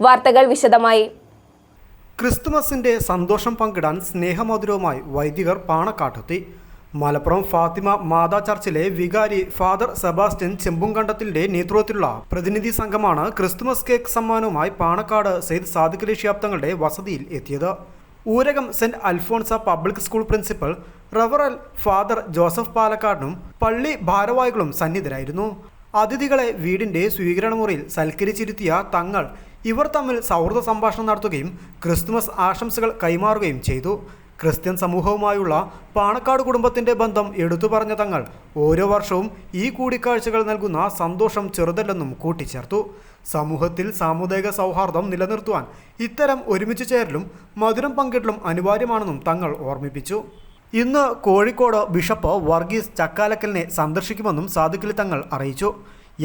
വാർത്തകൾ വിശദമായി. ക്രിസ്തുമസിന്റെ സന്തോഷം പങ്കിടാൻ സ്നേഹമധുരവുമായി വൈദികർ പാണക്കാട്ടെത്തി. മലപ്പുറം ഫാത്തിമ മാതാ ചർച്ചിലെ വികാരി ഫാദർ സെബാസ്റ്റ്യൻ ചെമ്പുംകണ്ടത്തിന്റെ നേതൃത്വത്തിലുള്ള പ്രതിനിധി സംഘമാണ് ക്രിസ്തുമസ് കേക്ക് സമ്മാനവുമായി പാണക്കാട് സെയ്ദ് സാദിഖ് ശാബ്ദങ്ങളുടെ വസതിയിൽ എത്തിയത്. Oorakam saint Alphonsa public school principal റവറൽ father Joseph പാലക്കാടിനും പള്ളി ഭാരവാഹികളും സന്നിധരായിരുന്നു. അതിഥികളെ വീടിന്റെ സ്വീകരണമുറിയിൽ സൽക്കരിച്ചിരുത്തിയ തങ്ങൾ ഇവർ തമ്മിൽ സൗഹൃദ സംഭാഷണം നടത്തുകയും ക്രിസ്തുമസ് ആശംസകൾ കൈമാറുകയും ചെയ്തു. ക്രിസ്ത്യൻ സമൂഹവുമായുള്ള പാണക്കാട് കുടുംബത്തിന്റെ ബന്ധം എടുത്തു പറഞ്ഞ തങ്ങൾ ഓരോ വർഷവും ഈ കൂടിക്കാഴ്ചകൾ നൽകുന്ന സന്തോഷം ചെറുതല്ലെന്നും കൂട്ടിച്ചേർത്തു. സമൂഹത്തിൽ സാമുദായിക സൗഹാർദ്ദം നിലനിർത്തുവാൻ ഇത്തരം ഒരുമിച്ച് ചേരലും മധുരം പങ്കിടലും അനിവാര്യമാണെന്നും തങ്ങൾ ഓർമ്മിപ്പിച്ചു. ഇന്ന് കോഴിക്കോട് ബിഷപ്പ് വർഗീസ് ചക്കാലക്കലിനെ സന്ദർശിക്കുമെന്നും സാധുക്കിലി തങ്ങൾ അറിയിച്ചു.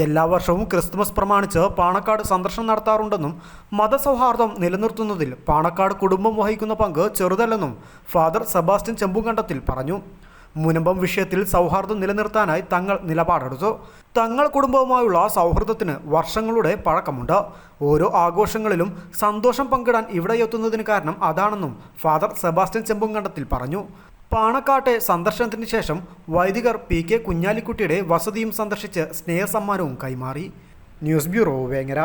എല്ലാ വർഷവും ക്രിസ്തുമസ് പ്രമാണിച്ച് പാണക്കാട് സന്ദർശനം നടത്താറുണ്ടെന്നും മതസൗഹാർദ്ദം നിലനിർത്തുന്നതിൽ പാണക്കാട് കുടുംബം വഹിക്കുന്ന പങ്ക് ചെറുതല്ലെന്നും ഫാദർ സെബാസ്റ്റ്യൻ ചെമ്പുകണ്ടത്തിൽ പറഞ്ഞു. മുനമ്പം വിഷയത്തിൽ സൗഹാർദ്ദം നിലനിർത്താനായി തങ്ങൾ നിലപാടെടുത്തു. തങ്ങൾ കുടുംബവുമായുള്ള സൗഹൃദത്തിന് വർഷങ്ങളുടെ പഴക്കമുണ്ട്. ഓരോ ആഘോഷങ്ങളിലും സന്തോഷം പങ്കിടാൻ ഇവിടെ എത്തുന്നതിന് കാരണം അതാണെന്നും ഫാദർ സെബാസ്റ്റ്യൻ ചെമ്പുംകണ്ടത്തിൽ പറഞ്ഞു. പാണക്കാട്ടെ സന്ദർശനത്തിന് ശേഷം വൈദികർ പി കെ കുഞ്ഞാലിക്കുട്ടിയുടെ വസതിയും സന്ദർശിച്ച് സ്നേഹസമ്മാനവും കൈമാറി. News bureau Vengara.